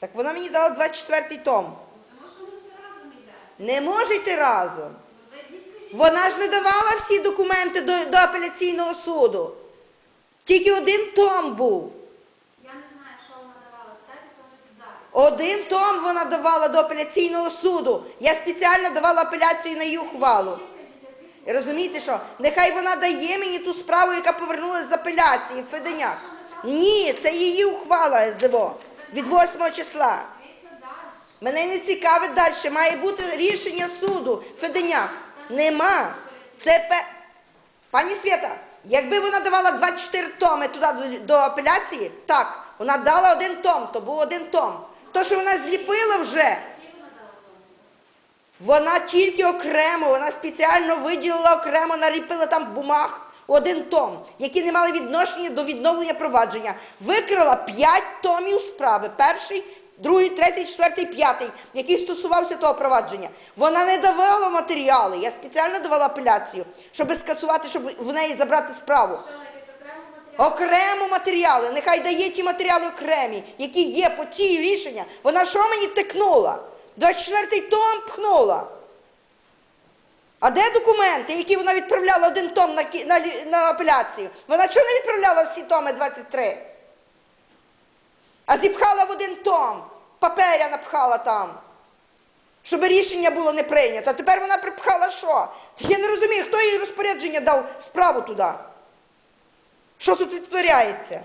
Так вона мені дала 24-й том. Тому що ми все разом йдемо. Не може йти разом. Вона ж не давала всі документи до, до апеляційного суду. Тільки один том був. Я не знаю, що вона давала. Один том вона давала до апеляційного суду. Я спеціально давала апеляцію на її ухвалу. Розумієте що? Нехай вона дає мені ту справу, яка повернулася з апеляції в Феденяк. Ні, це її ухвала СДВО від 8 числа. Мене не цікавить далі. Має бути рішення суду. Феденяк. Нема. Це пе... Пані Свята, якби вона давала 24 томи туди до, апеляції, так, вона дала один том, то був один том. То, що вона зліпила вже, Який вона дала тому? Вона тільки окремо, вона спеціально виділила окремо, наріпила там бумаг один том, які не мали відношення до відновлення провадження. Викрила п'ять томів справи. Перший, другий, третій, четвертий, п'ятий, який стосувався того провадження. Вона не давала матеріали. Я спеціально давала апеляцію, щоб скасувати, щоб в неї забрати справу. Окремо матеріали, нехай дає ті матеріали окремі, які є по ці рішення. Вона що мені тикнула? 24-й том пхнула. А де документи, які вона відправляла один том на, на, на апеляцію? Вона чого не відправляла всі томи 23? А зіпхала в один том, паперя напхала там, щоб рішення було не прийнято. А тепер вона припхала що? Я не розумію, хто їй розпорядження дав справу туди. Що тут відтворяється?